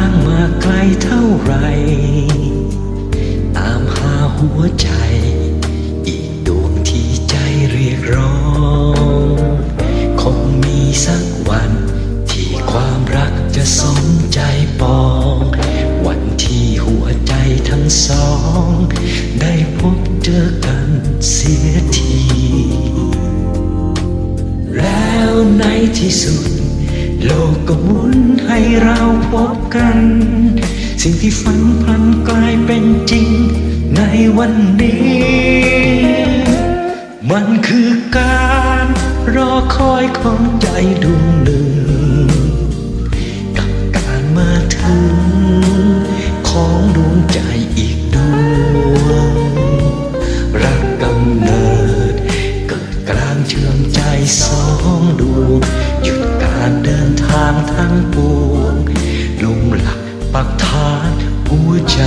างมาไกลเท่าไร ตามหาหัวใจ อีกดวงที่ใจเรียกร้อง คงมีสักวัน ที่ความรักจะสมใจปอง วันที่หัวใจทั้งสอง ได้พบเจอกันเสียที แล้วในที่สุด โลกก็หมุนให้เราพบกัน สิ่งที่ฝันพลันกลายเป็นจริง ในวันนี้ มันคือการรอคอยของใจดวงหนึ่ง กับการมาถึง ของดวงใจอีกดวง รักกำเนิด เกิดกลางเชื่อมใจสองดวงหยุด การเดินทางทั้งปวง ลงหลักปักฐานหัวใจ